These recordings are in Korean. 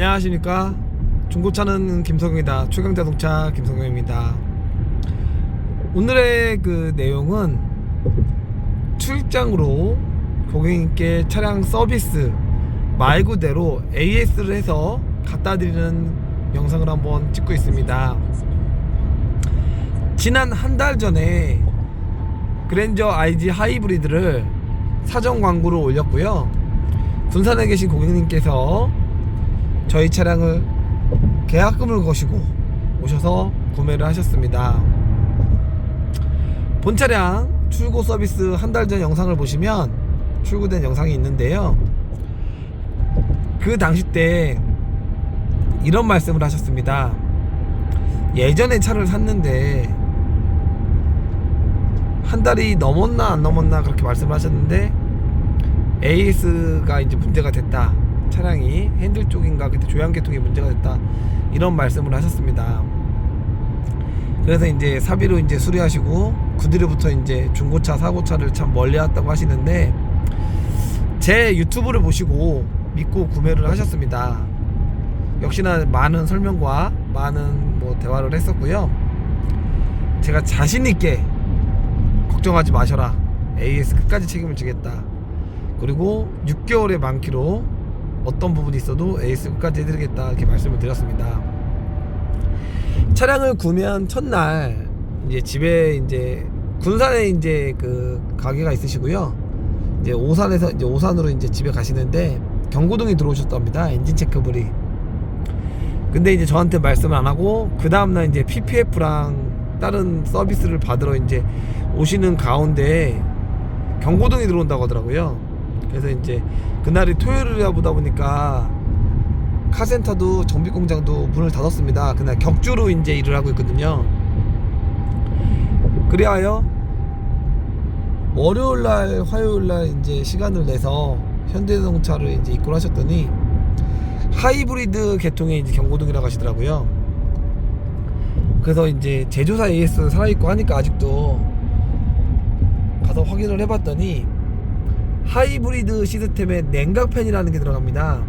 안녕하십니까? 중고차는 김성경이다. 최강자동차 김성경입니다. 오늘의 그 내용은 출입장으로 고객님께 차량 서비스 말 그대로 AS를 해서 갖다 드리는 영상을 한번 찍고 있습니다. 지난 한 달 전에 그랜저 IG 하이브리드를 사전 광고를 올렸고요. 군산에 계신 고객님께서 저희 차량을 계약금을 거시고 오셔서 구매를 하셨습니다. 본 차량 출고 서비스 한 달 전 영상을 보시면 출고된 영상이 있는데요. 그 당시 때 이런 말씀을 하셨습니다. 예전에 차를 샀는데 한 달이 넘었나 안 넘었나 그렇게 말씀을 하셨는데 AS가 이제 문제가 됐다. 차량이 핸들 쪽인가 그때 조향계통이 문제가 됐다. 이런 말씀을 하셨습니다. 그래서 이제 사비로 이제 수리하시고 그 뒤로부터 이제 중고차 사고차를 참 멀리 왔다고 하시는데 제 유튜브를 보시고 믿고 구매를 하셨습니다. 역시나 많은 설명과 많은 뭐 대화를 했었고요. 제가 자신 있게 걱정하지 마셔라. AS 끝까지 책임을 지겠다. 그리고 6개월의 만기로 어떤 부분이 있어도 AS 끝까지 해드리겠다 이렇게 말씀을 드렸습니다. 차량을 구매한 첫날 이제 집에 이제 군산에 이제 그 가게가 있으시고요. 이제 오산에서 이제 오산으로 이제 집에 가시는데 경고등이 들어오셨답니다. 엔진 체크불이. 근데 이제 저한테 말씀을 안 하고 그 다음 날 이제 PPF랑 다른 서비스를 받으러 이제 오시는 가운데 경고등이 들어온다고 하더라고요. 그래서 이제 그날이 토요일이라 보다 보니까 카센터도 정비 공장도 문을 닫았습니다. 그날 격주로 이제 일을 하고 있거든요. 그리하여 월요일 날, 화요일 날 이제 시간을 내서 현대자동차를 이제 입고를 하셨더니 하이브리드 계통의 이제 경고등이라고 하시더라고요. 그래서 이제 제조사 AS 살아있고 하니까 아직도 가서 확인을 해봤더니 하이브리드 시스템에 냉각팬이라는 게 들어갑니다.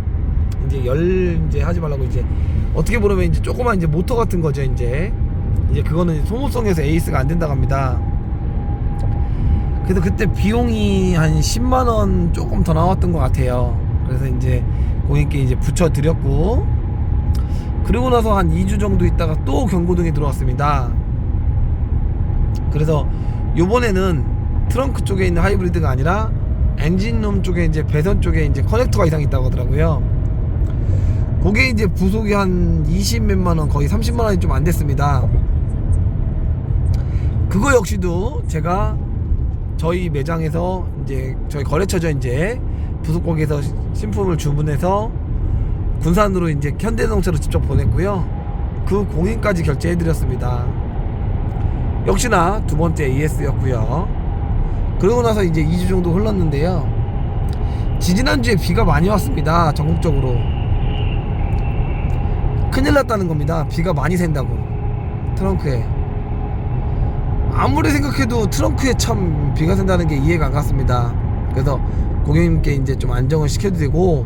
이제 열 이제 하지 말라고 이제 어떻게 보면 이제 조그만 이제 모터 같은 거죠 이제 이제 그거는 소모성에서 에이스가 안 된다고 합니다. 그래서 그때 비용이 한 10만 원 조금 더 나왔던 것 같아요. 그래서 이제 고객님께 이제 붙여 드렸고 그리고 나서 한 2주 정도 있다가 또 경고등이 들어왔습니다. 그래서 요번에는 트렁크 쪽에 있는 하이브리드가 아니라 엔진룸 쪽에 이제 배선 쪽에 이제 커넥터가 이상 있다고 하더라고요. 그게 이제 부속이 한 20 몇만 원 거의 30만 원이 좀 안 됐습니다. 그거 역시도 제가 저희 매장에서 이제 저희 거래처죠 이제 부속 거기에서 신품을 주문해서 군산으로 이제 현대자동차로 직접 보냈고요. 그 공인까지 결제해 드렸습니다. 역시나 두 번째 ES였고요. 그러고 나서 이제 2주 정도 흘렀는데요. 지지난주에 비가 많이 왔습니다. 전국적으로. 큰일 났다는 겁니다. 비가 많이 샌다고. 트렁크에. 아무리 생각해도 트렁크에 참 비가 샌다는 게 이해가 안 갔습니다. 그래서 고객님께 이제 좀 안정을 시켜드리고,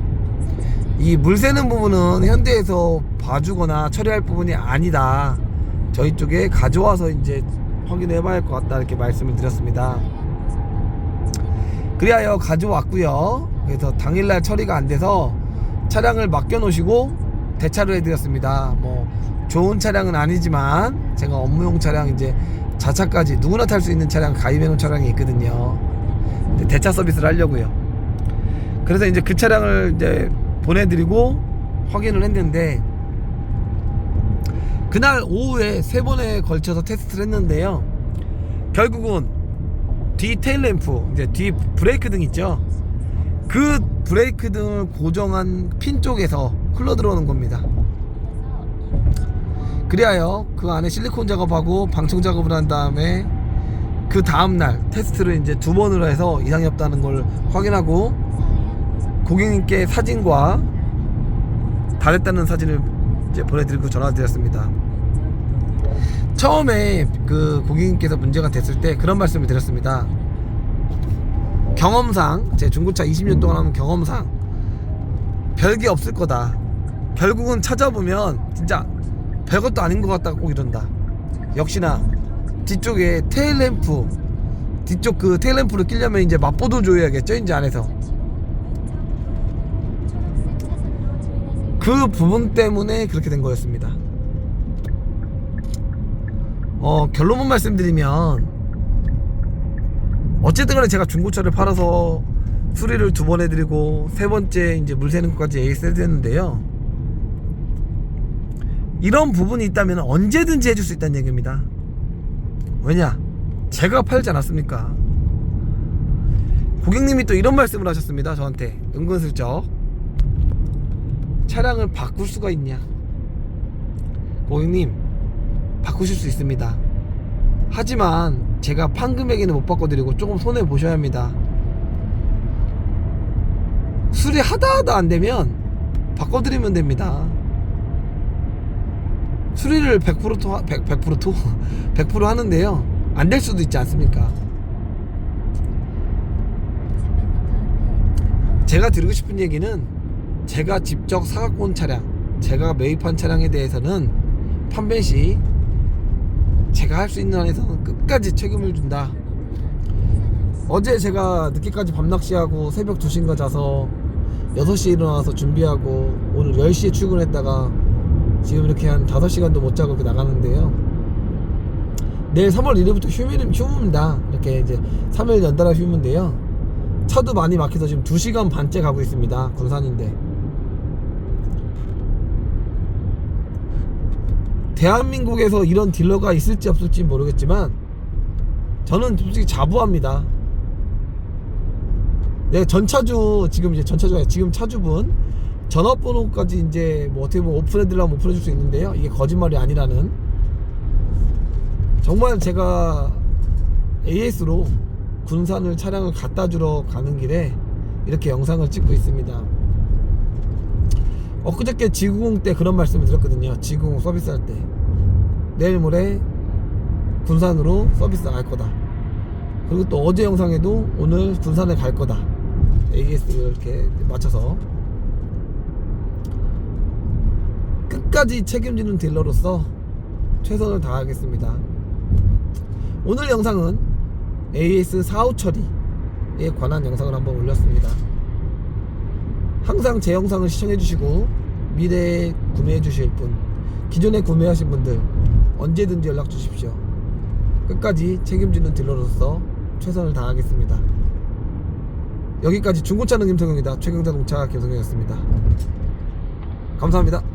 이 물 새는 부분은 현대에서 봐주거나 처리할 부분이 아니다. 저희 쪽에 가져와서 이제 확인해 봐야 할 것 같다. 이렇게 말씀을 드렸습니다. 그리하여 가져왔고요. 그래서 당일날 처리가 안 돼서 차량을 맡겨 놓으시고 대차를 해드렸습니다. 뭐 좋은 차량은 아니지만 제가 업무용 차량 이제 자차까지 누구나 탈 수 있는 차량 가입해 놓은 차량이 있거든요. 대차 서비스를 하려고요. 그래서 이제 그 차량을 이제 보내드리고 확인을 했는데 그날 오후에 세 번에 걸쳐서 테스트를 했는데요. 결국은 뒤 테일 램프 이제 뒤 브레이크 등 있죠? 그 브레이크 등을 고정한 핀 쪽에서 흘러 들어오는 겁니다. 그리하여 그 안에 실리콘 작업하고 방청 작업을 한 다음에 그 다음날 테스트를 이제 두 번으로 해서 이상이 없다는 걸 확인하고 고객님께 사진과 다 됐다는 사진을 이제 보내드리고 전화드렸습니다 처음에 그 고객님께서 문제가 됐을 때 그런 말씀을 드렸습니다. 경험상 제 중고차 20년 동안 하는 경험상 별게 없을 거다. 결국은 찾아보면 진짜 별것도 아닌 것 같다고 꼭 이런다. 역시나 뒤쪽에 테일램프 뒤쪽 그 테일램프를 끼려면 이제 맛보도 줘야겠죠 이제 안에서 그 부분 때문에 그렇게 된 거였습니다. 어 결론만 말씀드리면 어쨌든 간에 제가 중고차를 팔아서 수리를 두 번 해드리고 세 번째 이제 물 새는 것까지 에이스 해드렸는데요. 이런 부분이 있다면 언제든지 해줄 수 있다는 얘기입니다. 왜냐? 제가 팔지 않았습니까? 고객님이 또 이런 말씀을 하셨습니다. 저한테 은근슬쩍 차량을 바꿀 수가 있냐? 고객님 바꾸실 수 있습니다. 하지만 제가 판 금액에는 못 바꿔드리고 조금 손해 보셔야 합니다. 수리 하다 하다 안 되면 바꿔드리면 됩니다. 수리를 100% 토, 100, 100% 토, 100% 하는데요. 안 될 수도 있지 않습니까? 제가 드리고 싶은 얘기는 제가 직접 사갖고 온 차량, 제가 매입한 차량에 대해서는 판매 시 제가 할 수 있는 한에서는 끝까지 책임을 준다. 어제 제가 늦게까지 밤낚시하고 새벽 2시인가 자서 6시에 일어나서 준비하고 오늘 10시에 출근했다가 지금 이렇게 한 5시간도 못 자고 이렇게 나가는데요. 내일 3월 1일부터 휴무, 휴무입니다. 이렇게 이제 3일 연달아 휴무인데요. 차도 많이 막혀서 지금 2시간 반째 가고 있습니다. 군산인데. 대한민국에서 이런 딜러가 있을지 없을지 모르겠지만 저는 솔직히 자부합니다. 네, 전차주 지금 이제 전차주가 지금 차주분 전화번호까지 이제 뭐 어떻게 보면 오픈해드리려면 오픈해줄 수 있는데요. 이게 거짓말이 아니라는 정말 제가 AS로 군산을 차량을 갖다 주러 가는 길에 이렇게 영상을 찍고 있습니다. 엊그저께 지구공 때 그런 말씀을 드렸거든요. 지구공 서비스 할 때. 내일 모레 군산으로 서비스 갈 거다. 그리고 또 어제 영상에도 오늘 군산에 갈 거다. AS를 이렇게 맞춰서 끝까지 책임지는 딜러로서 최선을 다하겠습니다. 오늘 영상은 AS 사후 처리에 관한 영상을 한번 올렸습니다. 항상 제 영상을 시청해 주시고 미래에 구매해 주실 분 기존에 구매하신 분들 언제든지 연락 주십시오. 끝까지 책임지는 딜러로서 최선을 다하겠습니다. 여기까지 중고차는 김성경이다. 최경자동차 김성경이었습니다. 감사합니다